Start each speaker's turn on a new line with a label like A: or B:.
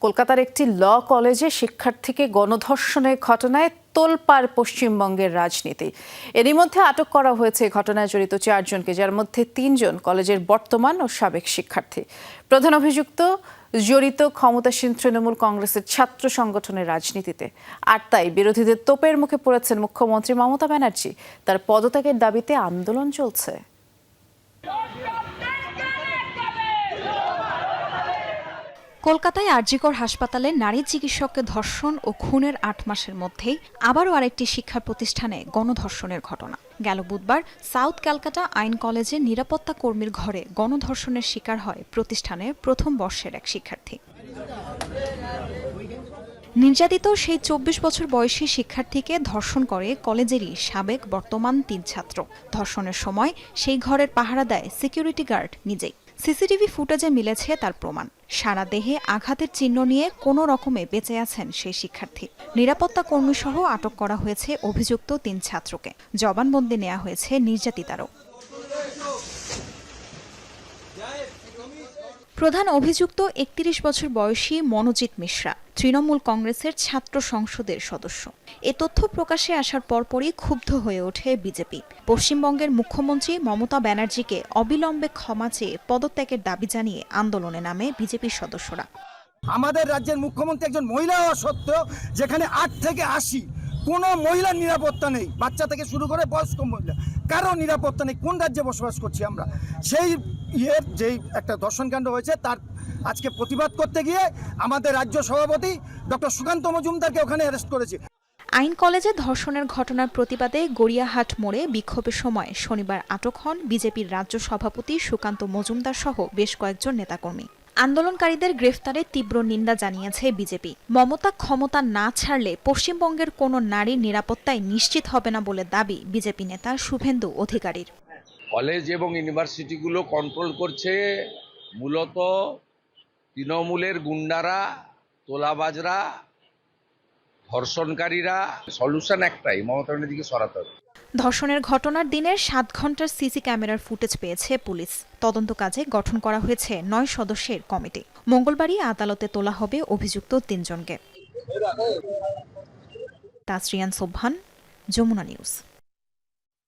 A: কলকাতার একটি ল কলেজে শিক্ষার্থীকে গণধর্ষণের ঘটনায় তোলপাড় পশ্চিমবঙ্গের রাজনীতি। এরই মধ্যে আটক করা হয়েছে ঘটনায় জড়িত চারজনকে, যার মধ্যে তিনজন কলেজের বর্তমান ও সাবেক শিক্ষার্থী। প্রধান অভিযুক্ত জড়িত ক্ষমতাসীন তৃণমূল কংগ্রেসের ছাত্র সংগঠনের রাজনীতিতে। আর তাই বিরোধীদের তোপের মুখে পড়েছেন মুখ্যমন্ত্রী মমতা ব্যানার্জি। তার পদত্যাগের দাবিতে আন্দোলন চলছে।
B: কলকাতায় আরজিকর হাসপাতালে নারী চিকিৎসককে ধর্ষণ ও খুনের আট মাসের মধ্যেই আবারও আরেকটি শিক্ষা প্রতিষ্ঠানে গণধর্ষণের ঘটনা। গেল বুধবার সাউথ ক্যালকাটা আইন কলেজে নিরাপত্তা কর্মীর ঘরে গণধর্ষণের শিকার হয় প্রতিষ্ঠানের প্রথম বর্ষের এক শিক্ষার্থী। নির্যাতিত সেই চব্বিশ বছর বয়সী শিক্ষার্থীকে ধর্ষণ করে কলেজেরই সাবেক বর্তমান তিন ছাত্র। ধর্ষণের সময় সেই ঘরের পাহারা দেয় সিকিউরিটি গার্ড নিজেই। সিসিটিভি ফুটেজে মিলেছে তার প্রমাণ। সারা দেহে আঘাতের চিহ্ন নিয়ে কোনো রকমে বেঁচে আছেন সেই শিক্ষার্থী। নিরাপত্তা কর্মীসহ আটক করা হয়েছে অভিযুক্ত তিন ছাত্রকে। জবানবন্দি নেওয়া হয়েছে নির্যাতিতারও। প্রধান অভিযুক্ত একত্রিশ বছর বয়সী মনোজিৎ মিশ্রা, তৃণমূল কংগ্রেসের ছাত্র সংসদের সদস্য। এ তথ্য প্রকাশে আসার পরপরই ক্ষুব্ধ হয়ে ওঠে বিজেপি। পশ্চিমবঙ্গের মুখ্যমন্ত্রী মমতা ব্যানার্জিকে অবিলম্বে ক্ষমা চেয়ে পদত্যাগের দাবি জানিয়ে আন্দোলনে নামে বিজেপির সদস্যরা।
C: আমাদের রাজ্যের মুখ্যমন্ত্রী একজন মহিলা সত্ত্বেও যেখানে আট থেকে আশি কোনো মহিলার নিরাপত্তা নেই। বাচ্চা থেকে শুরু করে বয়স্ক মহিলা। কারও নিরাপত্তা নেই। কোন রাজ্যে বসবাস করছি আমরা? সেই ইয়ের যেই একটা দর্শনকাণ্ড হয়েছে, তার আজকে প্রতিবাদ করতে গিয়ে আমাদের রাজ্য সভাপতি ডক্টর সুকান্ত মজুমদারকে ওখানে অ্যারেস্ট করেছে।
B: আইন কলেজে ধর্ষণের ঘটনার প্রতিবাদে গড়িয়াহাট মোড়ে বিক্ষোভের সময় শনিবার আটক হন বিজেপির রাজ্য সভাপতি সুকান্ত মজুমদার সহ বেশ কয়েকজন নেতাকর্মী। আন্দোলনকারীদের গ্রেফতারে তীব্র নিন্দা জানিয়েছে বিজেপি। মমতা ক্ষমতা না ছাড়লে পশ্চিমবঙ্গের কোনো নারীর নিরাপত্তায় নিশ্চিত হবে না বলে দাবি বিজেপি নেতা শুভেন্দু অধিকারীর।
D: কলেজ এবং ইউনিভার্সিটিগুলো কন্ট্রোল করছে মূলত তৃণমূলের গুন্ডারা, তোলাবাজরা, ধর্ষণকারীরা। সলিউশন একটাই, মমতা ব্যানার্জিকে সরাতে হবে।
B: ধর্ষণের ঘটনার দিনের সাত ঘণ্টার সিসি ক্যামেরার ফুটেজ পেয়েছে পুলিশ। তদন্ত কাজে গঠন করা হয়েছে নয় সদস্যের কমিটি। মঙ্গলবারই আদালতে তোলা হবে অভিযুক্ত তিনজনকে। তাসরিয়ান সোবহান, যমুনা নিউজ।